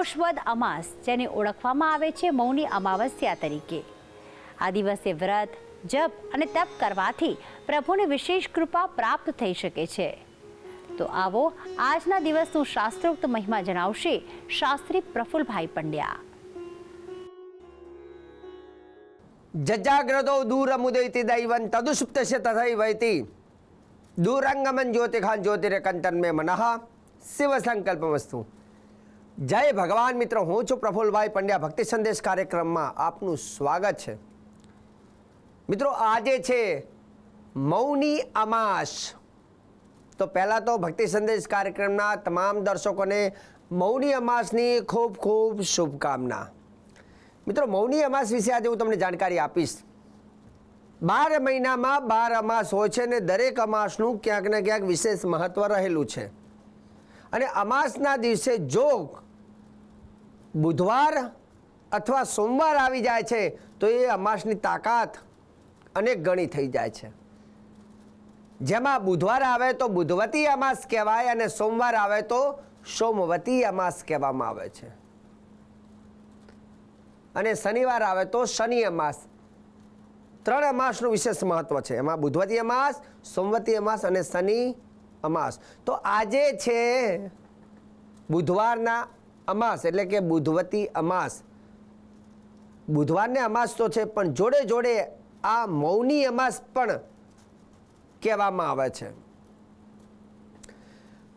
આજે પોષવદ અમાસ, જેને ઓળખવામાં આવે છે મૌની અમાવસ્યા તરીકે. આ દિવસે વ્રત, જપ અને તપ કરવાથી પ્રભુની વિશેષ કૃપા પ્રાપ્ત થઈ શકે છે. તો આવો આજના દિવસનું શાસ્ત્રોક્ત મહિમા જણાવશે શાસ્ત્રી પ્રફુલભાઈ પંડ્યા. જજાગ્રતો દૂરમુદયતિ દૈવન તદુસુપ્તસ્ય તથૈવૈતિ દૂરંગમન જ્યોતિખાન જ્યોતિરેકંતન મે મનઃ. શિવ સંકલ્પમસ્તુ જય ભગવાન મિત્રો, હું છું પ્રફુલભાઈ પંડ્યા. ભક્તિ સંદેશ કાર્યક્રમમાં આપનું સ્વાગત છે. મિત્રો, આજે છે મૌની અમાસ. તો પહેલાં તો ભક્તિ સંદેશ કાર્યક્રમના તમામ દર્શકોને મૌની અમાસની ખૂબ ખૂબ શુભકામના. મિત્રો, મૌની અમાસ વિશે આજે હું તમને જાણકારી આપીશ. બાર મહિનામાં બાર અમાસ હોય છે અને દરેક અમાસનું ક્યાંક ને ક્યાંક વિશેષ મહત્વ રહેલું છે. અને અમાસના દિવસે જો બુધવાર અથવા સોમવાર આવી જાય છે, તો એ અમાસની તાકાત અનેક ગણી થઈ જાય છે. જેમાં બુધવાર આવે તો બુધવતી અમાસ કહેવાય અને સોમવાર આવે તો સોમવતી અમાસ કહેવામાં આવે છે. અને શનિવાર આવે તો શનિ અમાસ. ત્રણ અમાસનું વિશેષ મહત્વ છે. એમાં બુધવતી અમાસ, સોમવતી અમાસ અને શનિ અમાસ. તો આજે છે બુધવારના અમાસ એટલે કે બુધવતી અમાસ. બુધવારને અમાસ તો છે, પણ જોડે જોડે આ મૌની અમાસ પણ કહેવામાં આવે છે.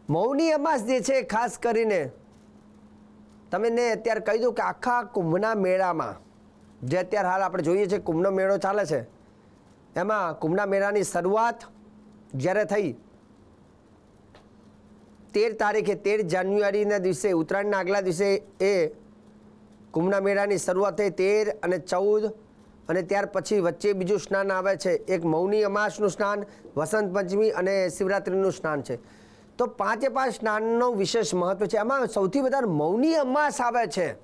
મૌની અમાસ જે છે, ખાસ કરીને તમને અત્યારે કહી દઉં કે આખા કુંભના મેળામાં, જે અત્યારે હાલ આપણે જોઈએ છીએ કુંભનો મેળો ચાલે છે, એમાં કુંભના મેળાની શરૂઆત જ્યારે થઈ તેર તારીખે તેર જાન્યુઆરીના દિવસે, ઉત્તરાયણના આગલા દિવસે એ કુંભના મેળાની શરૂઆત થઈ, તેર અને ચૌદ અને ત્યાર પછી વચ્ચે બીજું સ્નાન આવે છે. એક મૌની અમાસનું સ્નાન, વસંત પંચમી અને શિવરાત્રિનું સ્નાન છે. તો પાંચે પાંચ સ્નાનનો વિશેષ મહત્વ છે. એમાં સૌથી વધારે મૌની અમાસ આવે છે.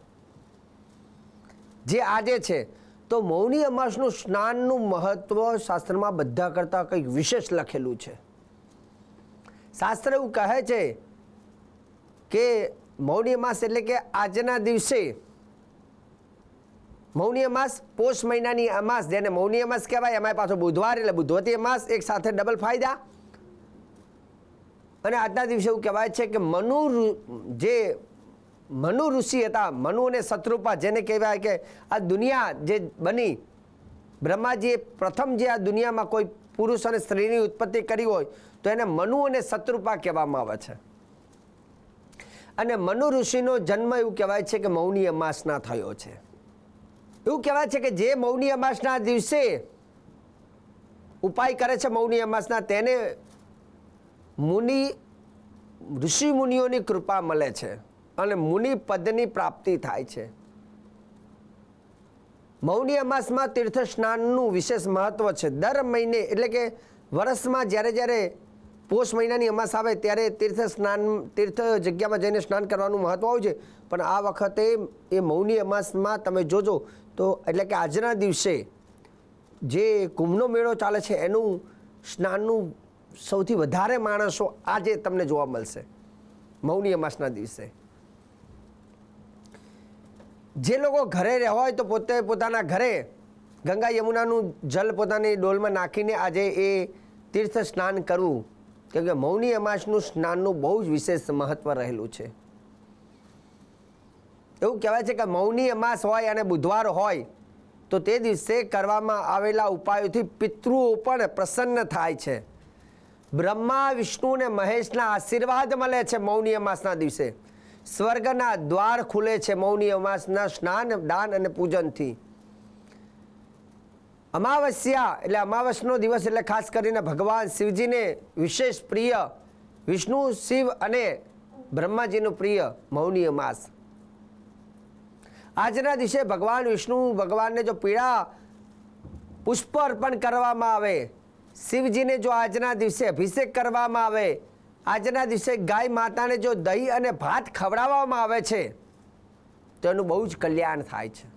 જે આજે છે. તો મૌની અમાસનું સ્નાનનું મહત્વ શાસ્ત્રમાં બધા કરતાં કંઈક વિશેષ લખેલું છે. શાસ્ત્ર એવું કહે છે કે મૌની માસ એટલે કે આજના દિવસે મૌની અમાસ પોષ મહિનાની અમાસ જેને મૌની અમાસ કહેવાય, એમાં પાછો બુધવાર એટલે બુધવતી અમાસ એક સાથે ડબલ ફાયદા. અને આજના દિવસે એવું કહેવાય છે કે મનુ જે મનુ ઋષિ હતા, મનુ અને શત્રુપા જેને કહેવાય કે આ દુનિયા જે બની, બ્રહ્માજીએ પ્રથમ જે આ દુનિયામાં કોઈ પુરુષ અને સ્ત્રીની ઉત્પત્તિ કરી હોય તો એને મનુ અને શત્રુપા કહેવામાં આવે છે. અને મનુ ઋષિનો જન્મ એવું કહેવાય છે કે મૌની અમાસના થયો છે. એવું કહેવાય છે કે જે મૌની અમાસના દિવસે ઉપાય કરે છે મૌની અમાસના, તેને મુનિ, ઋષિ મુનિઓની કૃપા મળે છે અને મુનિ પદની પ્રાપ્તિ થાય છે. મૌની અમાસમાં તીર્થ સ્નાનનું વિશેષ મહત્વ છે. દર મહિને એટલે કે વર્ષમાં જ્યારે જ્યારે પોષ મહિનાની અમાસ આવે ત્યારે તીર્થ સ્નાન, તીર્થ જગ્યામાં જઈને સ્નાન કરવાનું મહત્ત્વ હોય છે. પણ આ વખતે એ મૌની અમાસમાં તમે જોજો તો એટલે કે આજના દિવસે જે કુંભનો મેળો ચાલે છે એનું સ્નાનનું સૌથી વધારે માણસો આજે તમને જોવા મળશે મૌની અમાસના દિવસે. જે લોકો ઘરે રહેવા હોય તો પોતે પોતાના ઘરે ગંગા યમુનાનું જલ પોતાની ડોલમાં નાખીને આજે એ તીર્થ સ્નાન કરવું કેમ કે મૌની અમાસનું સ્નાનનું બહુ જ વિશેષ મહત્વ રહેલું છે. એવું કહેવાય છે કે મૌની અમાસ હોય અને બુધવાર હોય, તો તે દિવસે કરવામાં આવેલા ઉપાયોથી પિતૃઓ પણ પ્રસન્ન થાય છે. બ્રહ્મા, વિષ્ણુ અને મહેશના આશીર્વાદ મળે છે મૌની અમાસના દિવસે. સ્વર્ગના દ્વાર ખુલે છે મૌની અમાસના સ્નાન, દાન અને પૂજનથી. અમાવસ્યા, એટલે અમાવસનો દિવસ એટલે ખાસ કરીને ભગવાન શિવજીને વિશેષ પ્રિય વિષ્ણુ, શિવ અને બ્રહ્માજીનું પ્રિય મૌની અમાસ આજના દિવસે ભગવાન વિષ્ણુ, ભગવાનને જો પીળા પુષ્પ અર્પણ કરવામાં આવે, શિવજીને જો આજના દિવસે અભિષેક કરવામાં આવે, આજના દિવસે ગાય માતાને જો દહીં અને ભાત ખવડાવવામાં આવે છે, તો એનું બહુ જ કલ્યાણ થાય છે.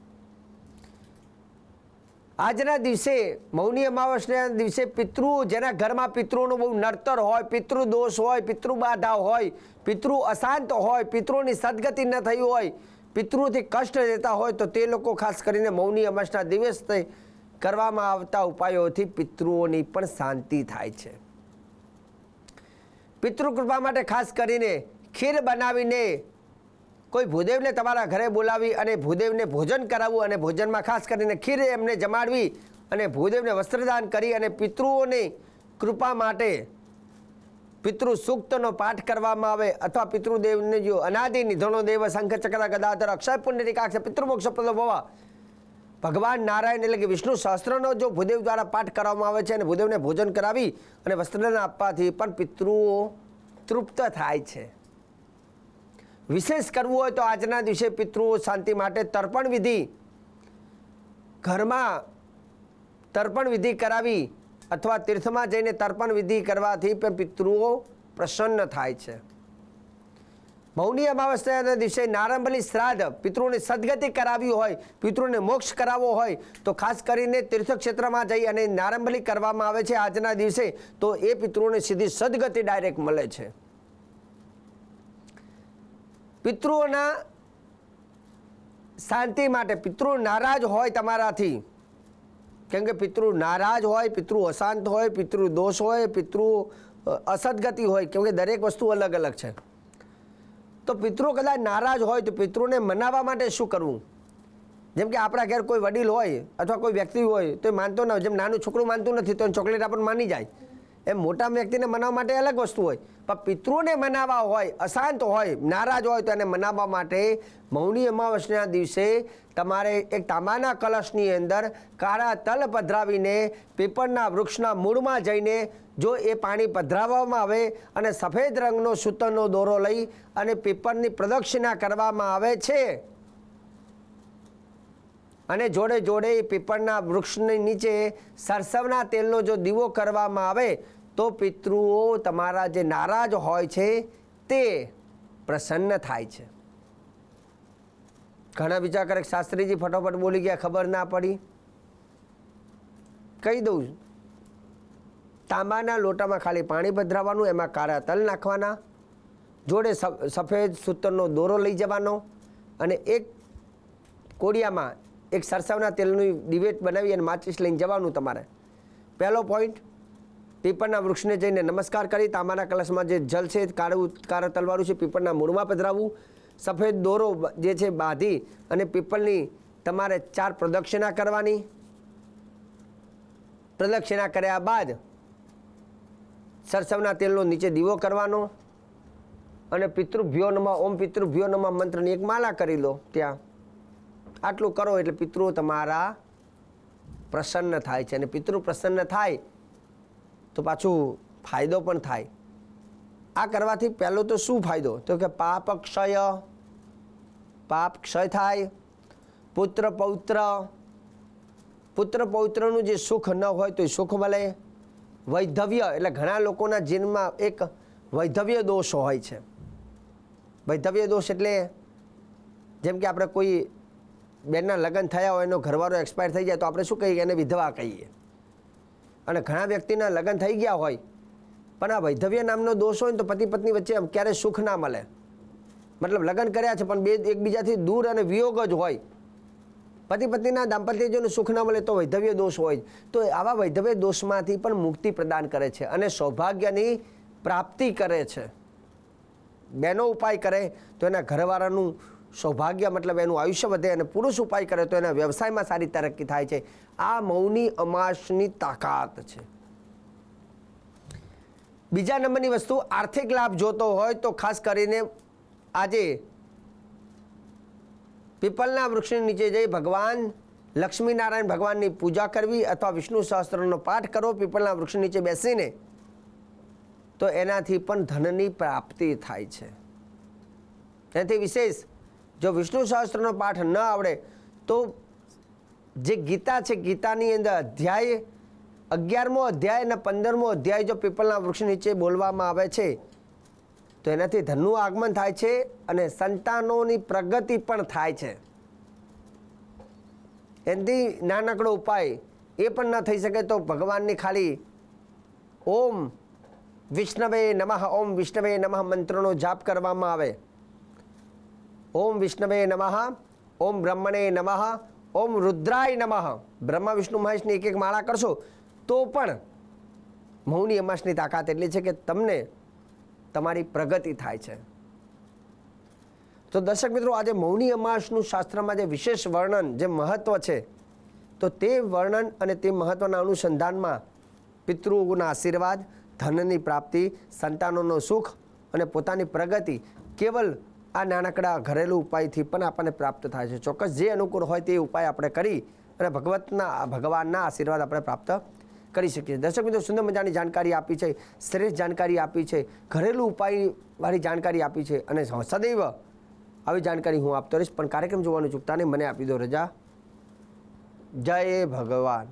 આજના દિવસે, મૌની અમાવસના દિવસે પિતૃ, જેના ઘરમાં પિતૃનું બહુ નડતર હોય, પિતૃ દોષ હોય, પિતૃ બાધા હોય, પિતૃ અશાંત હોય, પિતૃની સદગતિ ન થઈ હોય, પિતૃથી કષ્ટ રહેતા હોય, તો તે લોકો ખાસ કરીને મૌની અમાસના દિવસે કરવામાં આવતા ઉપાયોથી પિતૃઓની પણ શાંતિ થાય છે. પિતૃ કૃપા માટે ખાસ કરીને ખીર બનાવીને કોઈ ભૂદેવને તમારા ઘરે બોલાવી અને ભૂદેવને ભોજન કરાવવું અને ભોજનમાં ખાસ કરીને ખીર એમને જમાડવી અને ભૂદેવને વસ્ત્રદાન કરી અને પિતૃઓની કૃપા માટે પિતૃ સૂક્તનો પાઠ કરવામાં આવે અથવા પિતૃદેવને જો અનાદિ નિધનો દેવ શંખ ચક્ર ગદાધર અક્ષય પુણ્યરિકાક્ષ પિતૃમોક્ષ પ્રદ ભવા. ભગવાન નારાયણ એટલે કે વિષ્ણુ સહસ્ત્રનો જો ભૂદેવ દ્વારા પાઠ કરવામાં આવે છે અને ભૂદેવને ભોજન કરાવી અને વસ્ત્રદાન આપવાથી પણ પિતૃઓ તૃપ્ત થાય છે. વિશેષ કરવું હોય તો આજના દિવસે પિતૃઓ શાંતિ માટે તર્પણ વિધિ. ઘરમાં તર્પણ વિધિ કરાવી અથવા તીર્થમાં જઈને તર્પણ વિધિ કરવાથી પણ પિતૃઓ પ્રસન્ન થાય છે. મૌની અમાવસ્યાના દિવસે નારંબલી શ્રાદ્ધ પિતૃને સદગતિ કરાવી હોય, પિતૃને મોક્ષ કરાવવો હોય, તો ખાસ કરીને તીર્થક્ષેત્રમાં જઈ અને નારંબલી કરવામાં આવે છે આજના દિવસે, તો એ પિતૃને સીધી સદગતિ ડાયરેક્ટ મળે છે. પિતૃઓના શાંતિ માટે, પિતૃ નારાજ હોય તમારાથી. કેમ કે પિતૃ નારાજ હોય, પિતૃ અશાંત હોય, પિતૃ દોષ હોય, પિતૃ અસદગતિ હોય, કેમ કે દરેક વસ્તુ અલગ અલગ છે. તો પિતૃ કદાચ નારાજ હોય તો પિતૃને મનાવવા માટે શું કરવું? જેમ કે આપણા ઘેર કોઈ વડીલ હોય અથવા કોઈ વ્યક્તિ હોય તો એ માનતો ન હોય. જેમ નાનું છોકરું માનતું નથી તો ચોકલેટ આપણને માની જાય. એમ મોટા વ્યક્તિને મનાવવા માટે અલગ વસ્તુ હોય. પણ પિતૃને મનાવવા હોય, અશાંત હોય, નારાજ હોય તો એને મનાવવા માટે મૌની અમાવસના દિવસે તમારે એક તાંબાના કલશની અંદર કાળા તલ પધરાવીને પીપળના વૃક્ષના મૂળમાં જઈને જો એ પાણી પધરાવવામાં આવે અને સફેદ રંગનો સૂતરનો દોરો લઈ અને પીપળની પ્રદક્ષિણા કરવામાં આવે છે. અને જોડે જોડે પીપળના વૃક્ષની નીચે સરસવના તેલનો જો દીવો કરવામાં આવે, તો પિતૃઓ તમારા જે નારાજ હોય છે, તે પ્રસન્ન થાય છે. ઘણા બીજા કરે શાસ્ત્રીજી ફટોફટ બોલી ગયા, ખબર ના પડી. કહી દઉં, તાંબાના લોટામાં ખાલી પાણી પધરાવવાનું એમાં કાળા તલ નાખવાના, જોડે સફેદ સૂતરનો દોરો લઈ જવાનો અને એક કોડિયામાં એક સરસવના તેલનું ડિબેટ બનાવી અને માચીસ લઈને જવાનું તમારે. પહેલો પોઈન્ટ પીપળના વૃક્ષને જઈને નમસ્કાર કરી, તાંબાના કલશમાં જે જલ છે, કાળું કાળા તલવારું છે, પીપળના મૂળમાં પધરાવવું, સફેદ દોરો જે છે બાંધી અને પીપળની તમારે ચાર પ્રદક્ષિણા કરવાની. પ્રદક્ષિણા કર્યા બાદ સરસવના તેલનો નીચે દીવો કરવાનો અને પિતૃભ્યો નમઃ ઓમ પિતૃભ્યો નમઃ મંત્રની એક માલા કરી લો ત્યાં. આટલું કરો એટલે પિતૃ તમારા પ્રસન્ન થાય છે. અને પિતૃ પ્રસન્ન થાય તો પાછું ફાયદો પણ થાય. આ કરવાથી પહેલો તો શું ફાયદો? તો કે પાપ ક્ષય પાપ ક્ષય થાય. પુત્ર પૌત્ર, પુત્ર પૌત્રનું જે સુખ ન હોય તો એ સુખ મળે. વૈધવ્ય, એટલે ઘણા લોકોના જીવનમાં એક વૈધવ્ય દોષ હોય છે. વૈધવ્ય દોષ એટલે જેમ કે આપણે કોઈ બેનના લગ્ન થયા હોય, એનો ઘરવાળો એક્સપાયર થઈ જાય, તો આપણે શું કહીએ એને વિધવા કહીએ? અને ઘણા વ્યક્તિના લગ્ન થઈ ગયા હોય, પણ આ વૈધવ્ય નામનો દોષ હોય ને તો પતિ પત્ની વચ્ચે આમ ક્યારેય સુખ ના મળે. મતલબ લગ્ન કર્યા છે, પણ બે એકબીજાથી દૂર અને વિયોગ જ હોય. પતિ પત્નીના દાંપત્ય જીવનનું સુખ ના મળે તો વૈધવ્ય દોષ હોય. તો આવા વૈધવ્ય દોષમાંથી પણ મુક્તિ પ્રદાન કરે છે અને સૌભાગ્યની પ્રાપ્તિ કરે છે. બેનો ઉપાય કરે, તો એના ઘરવાળાનું સૌભાગ્ય મતલબ એનું આયુષ્ય વધે અને પુરુષ ઉપાય કરે તો એના વ્યવસાયમાં સારી તરક્કી થાય છે. આ મૌની અમાસની તાકાત છે. બીજા નંબરની વસ્તુ, આર્થિક લાભ જોતો હોય તો ખાસ કરીને આજે પીપલના વૃક્ષની નીચે જઈ ભગવાન લક્ષ્મીનારાયણ ભગવાનની પૂજા કરવી અથવા વિષ્ણુ સહસ્ત્રનો પાઠ કરો પીપલના વૃક્ષ નીચે બેસીને, તો એનાથી પણ ધનની પ્રાપ્તિ થાય છે. એનાથી વિશેષ જો વિષ્ણુ શાસ્ત્રનો પાઠ ન આવડે, તો જે ગીતા છે, ગીતાની અંદર અધ્યાય, અગિયારમો અધ્યાય અને પંદરમો અધ્યાય જો પીપલના વૃક્ષ નીચે બોલવામાં આવે છે, તો એનાથી ધનનું આગમન થાય છે અને સંતાનોની પ્રગતિ પણ થાય છે. એનાથી નાનકડો ઉપાય એ પણ ન થઈ શકે તો ભગવાનની ખાલી ઓમ વિષ્ણવે નમઃ, ઓમ વિષ્ણવે નમઃ મંત્રનો જાપ કરવામાં આવે. ઓમ વિષ્ણવે નમઃ, ઓમ બ્રહ્મણે નમઃ, ઓમ રુદ્રાય નમઃ. બ્રહ્મા, વિષ્ણુ, મહેશની એક એક માળા કરશો, તો પણ મૌની અમાસની તાકાત એટલી છે કે તમને તમારી પ્રગતિ થાય છે. તો દર્શક મિત્રો, આજે મૌની અમાસનું શાસ્ત્રમાં જે વિશેષ વર્ણન, જે મહત્વ છે, તો તે વર્ણન અને તે મહત્વના અનુસંધાનમાં પિતૃઓના આશીર્વાદ, ધનની પ્રાપ્તિ, સંતાનોનો સુખ અને પોતાની પ્રગતિ કેવલ આ નાનકડા ઘરેલું ઉપાયથી પણ આપણને પ્રાપ્ત થાય છે. ચોક્કસ જે અનુકૂળ હોય તે ઉપાય આપણે કરી અને ભગવતના, ભગવાનના આશીર્વાદ આપણે પ્રાપ્ત કરી શકીએ. દર્શક મિત્રો, સુંદર મજાની જાણકારી આપી છે, શ્રેષ્ઠ જાણકારી આપી છે, ઘરેલું ઉપાયવાળી જાણકારી આપી છે અને સદૈવ આવી જાણકારી હું આપતો રહીશ. પણ કાર્યક્રમ જોવાનું ચૂકતા મને આપી દો રજા. જય ભગવાન.